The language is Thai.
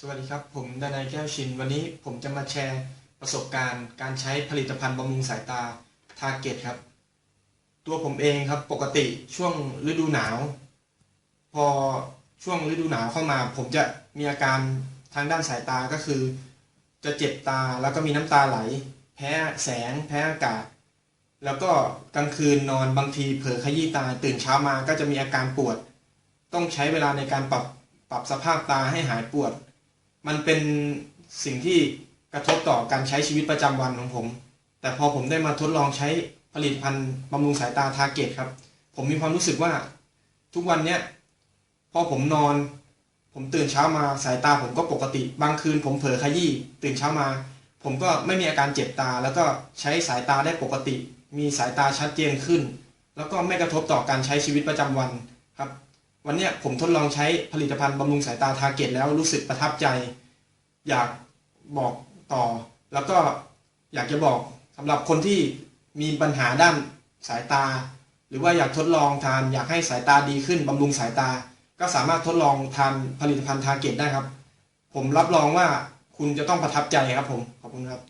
สวัสดีครับ ผมดนายแก้วชิน วันนี้ผมจะมาแชร์ประสบการณ์ การใช้ผลิตภัณฑ์บำรุงสายตาทาร์เก็ตครับ ตัวผมเองครับปกติช่วงฤดูหนาว พอช่วงฤดูหนาวเข้ามา ผมจะมีอาการทางด้านสายตาก็คือ จะเจ็บตาแล้วก็มีน้ำตาไหล แพ้แสง แพ้อากาศ แล้วก็กลางคืนนอนบางทีเผลอขยี้ตาตื่นเช้ามาก็จะมีอาการปวด ต้องใช้เวลาในการปรับปรับสภาพตาให้หายปวด มันเป็นสิ่งที่กระทบต่อการใช้ชีวิตประจำวันของผม แต่พอผมได้มาทดลองใช้ผลิตภัณฑ์บำรุงสายตาทาเกตครับ ผมมีความรู้สึกว่าทุกวันเนี้ยพอผมนอน ผมตื่นเช้ามาสายตาผมก็ปกติ บางคืนผมเผลอขยี้ตื่นเช้ามา ผมก็ไม่มีอาการเจ็บตา แล้วก็ใช้สายตาได้ปกติ มีสายตาชัดเจนขึ้น แล้วก็ไม่กระทบต่อการใช้ชีวิตประจำวันครับ วันนี้ผมทดลองใช้ผลิตภัณฑ์บำรุงสายตาทาเก็ตแล้วรู้สึกประทับใจ อยากบอกต่อ แล้วก็อยากจะบอกสำหรับคนที่มีปัญหาด้านสายตา หรือว่าอยากทดลองทาน อยากให้สายตาดีขึ้นบำรุงสายตา ก็สามารถทดลองทานผลิตภัณฑ์ทาเก็ตได้ครับ ผมรับรองว่าคุณจะต้องประทับใจครับผมขอบคุณครับ